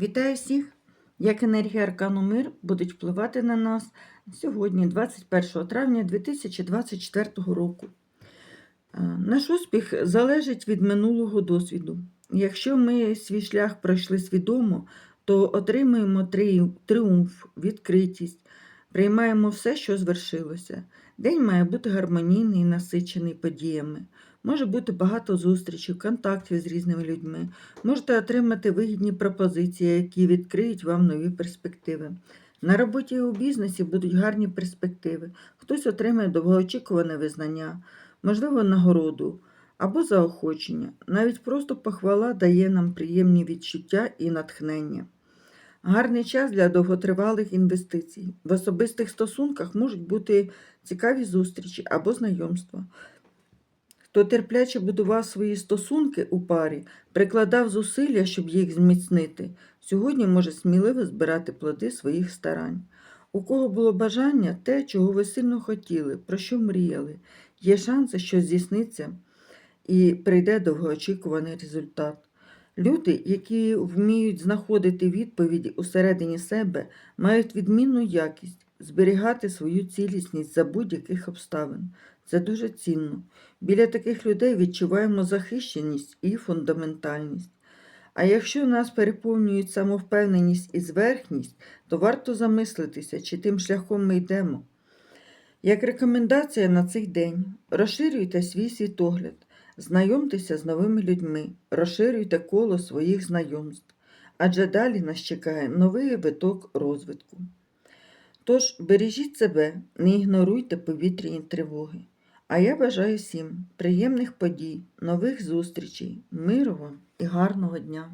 Вітаю всіх! Як енергія Аркану Мир будуть впливати на нас сьогодні, 21 травня 2024 року. Е, Наш успіх залежить від минулого досвіду. Якщо ми свій шлях пройшли свідомо, то отримуємо тріумф, відкритість, приймаємо все, що звершилося. День має бути гармонійний і насичений подіями. Може бути багато зустрічей, контактів з різними людьми. Можете отримати вигідні пропозиції, які відкриють вам нові перспективи. На роботі і у бізнесі будуть гарні перспективи. Хтось отримає довгоочікуване визнання, можливо, нагороду або заохочення. Навіть просто похвала дає нам приємні відчуття і натхнення. Гарний час для довготривалих інвестицій. В особистих стосунках можуть бути цікаві зустрічі або знайомства. Хто терпляче будував свої стосунки у парі, прикладав зусилля, щоб їх зміцнити, сьогодні може сміливо збирати плоди своїх старань. У кого було бажання те, чого ви сильно хотіли, про що мріяли, є шанси, що здійсниться і прийде довгоочікуваний результат. Люди, які вміють знаходити відповіді усередині себе, мають відмінну якість зберігати свою цілісність за будь-яких обставин. Це дуже цінно. Біля таких людей відчуваємо захищеність і фундаментальність. А якщо нас переповнюють самовпевненість і зверхність, то варто замислитися, чи тим шляхом ми йдемо. Як рекомендація на цей день, розширюйте свій світогляд, знайомтеся з новими людьми, розширюйте коло своїх знайомств, адже далі нас чекає новий виток розвитку. Тож бережіть себе, не ігноруйте повітряні тривоги. А я бажаю всім приємних подій, нових зустрічей, миру вам і гарного дня!